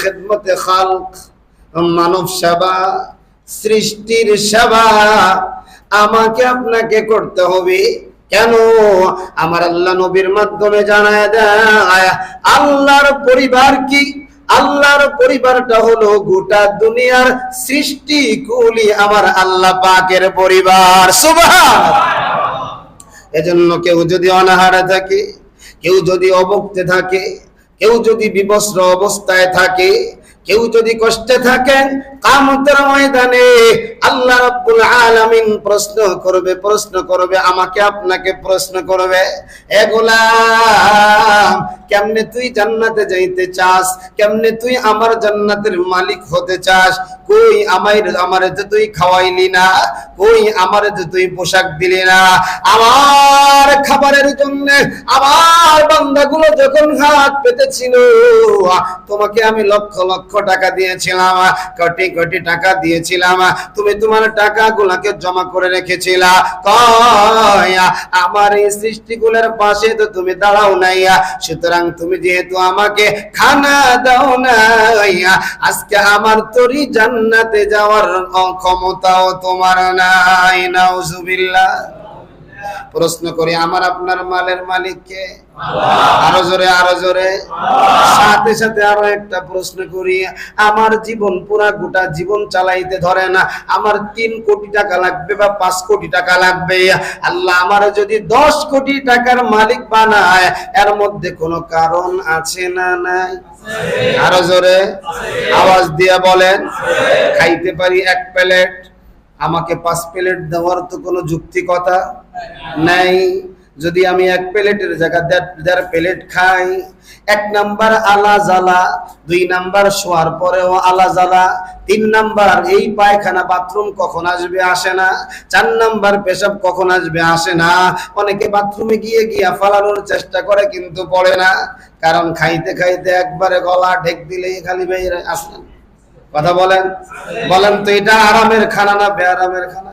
খেদমতে খালক মানব সেবা, সৃষ্টির সেবা আমাকে আপনাকে করতে হবে। কেন? আমার আল্লাহ নবীর মাধ্যমে জানায় দেয়, আল্লাহর পরিবার কি? আল্লাহর পরিবারটা হলো গোটা দুনিয়ার সৃষ্টি কুলি আমার আল্লাহ পাকের পরিবার। এজন্য কেউ যদি অনাহারে থাকে, কেউ যদি অবক্তে থাকে কেউ যদি বিবস্ত্র অবস্থায় থাকে কেউ যদি কষ্টে থাকেন কামতের ময়দানে আল্লাহ রাব্বুল আলামিন প্রশ্ন করবে প্রশ্ন করবে, আমাকে আপনাকে প্রশ্ন করবে। এ গোলাম, কেমনে তুই জান্নাতে যাইতে চাস? কেমনে তুই আমার জান্নাতের মালিক হতে চাস? কই আমায়, আমারে যে তুই খাওয়াইলি না? কই আমারে যে তুই পোশাক দিলি না? আমার খাবারের জন্য আমার বান্দাগুলো যখন হাত পেতেছিল, তোমাকে আমি লক্ষ লক্ষ টাকা দিয়েছিলাম। কোটি কোটি টাকা দিয়েছিলাম? তুমি তোমার টাকাগুলোকে জমা করে রেখেছিলা। আমার এই সৃষ্টিগুলোর পাশে তো তুমি দাঁড়াও নাই। সুতরাং তুমি যেহেতু আমাকে খানা দাও না আজকে আমার তোরই জান্নাতে যাওয়ার ক্ষমতাও তোমার নাই। নাউজুবিল্লাহ। প্রশ্ন করি, আমার আপনার মালের মালিক কে আরও জোরে আরও জোরে। সাথে সাথে আরও একটা প্রশ্ন করি, আমার জীবন পুরা গোটা জীবন চালাইতে ধরে না, আমার তিন কোটি টাকা লাগবে বা পাঁচ কোটি টাকা লাগবে? আল্লাহ আমার যদি দশ কোটি টাকার মালিক বানায়, এর মধ্যে কোনো কারণ আছে না নাই? আরও জোরে। আওয়াজ দিয়ে বলেন, খাইতে পারি এক প্লেট আমাকে পাঁচ প্লেট দেওয়ার তো কোনো যুক্তি কথা নাই। যদি আমি এক প্লেটের জায়গা দেড় প্লেট খাই, এক নাম্বার আলা জ্বালা, দুই নাম্বার শোয়ার পরেও আলা জ্বালা, তিন নাম্বার এই পায়খানা বাথরুম কখন আসবে আসে না, চার নাম্বার পেশাব কখন আসবে আসে না। অনেকে বাথরুমে গিয়ে গিয়া ফালানোর চেষ্টা করে কিন্তু পড়ে না, কারণ খাইতে খাইতে একবারে গলা ঢেক দিলেই খালি বেরিয়ে আসেন কথা বলেন? বলেন তো, এটা আরামের খানা না বেআরামের খানা?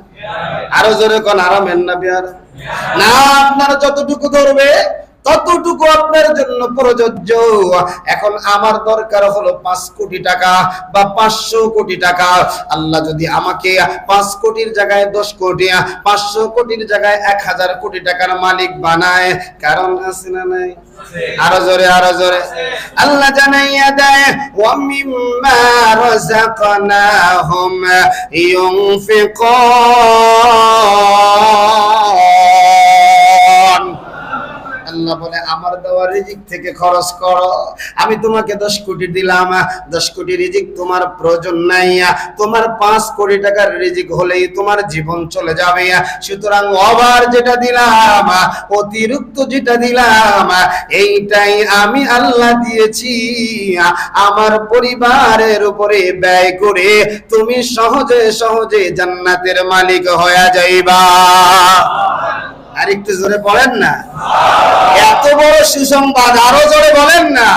আরও জোরে কোন, আরামের না বেআরাম না, আপনার যতটুকু ধরবে ততটুকু আপনার জন্য প্রযোজ্য? এখন আমার দরকার হলো পাঁচ কোটি টাকা বা পাঁচশো কোটি টাকা। আল্লাহ যদি আমাকে পাঁচ কোটির জায়গায় দশ কোটি পাঁচশো কোটির জায়গায় এক হাজার কোটি টাকার মালিক বানায় কারণ আছে না নাই? আরও জোরে আরও জোরে। আল্লাহ জানাইয়া দেয় রাযাকনাহুম ইউনফিকুন আমার দেওয়া রিজিক থেকে খরচ করো। আমি তোমাকে দশ কোটি দিলাম, দশ কোটি রিজিক তোমার প্রয়োজন নাই। তোমার পাঁচ কোটি টাকার রিজিক হলেই তোমার জীবন চলে যাবে। সুতরাং অবার যেটা দিলাম, অতিরিক্ত যেটা দিলাম, এইটাই আমি আল্লাহ দিয়েছি। আমার পরিবারের উপরে ব্যয় করে তুমি সহজে সহজে জান্নাতের মালিক হয়ে যাইবা। আর একটু জোরে বলেন না। এত বড় সুসংবাদ আরও জোরে বলেন না।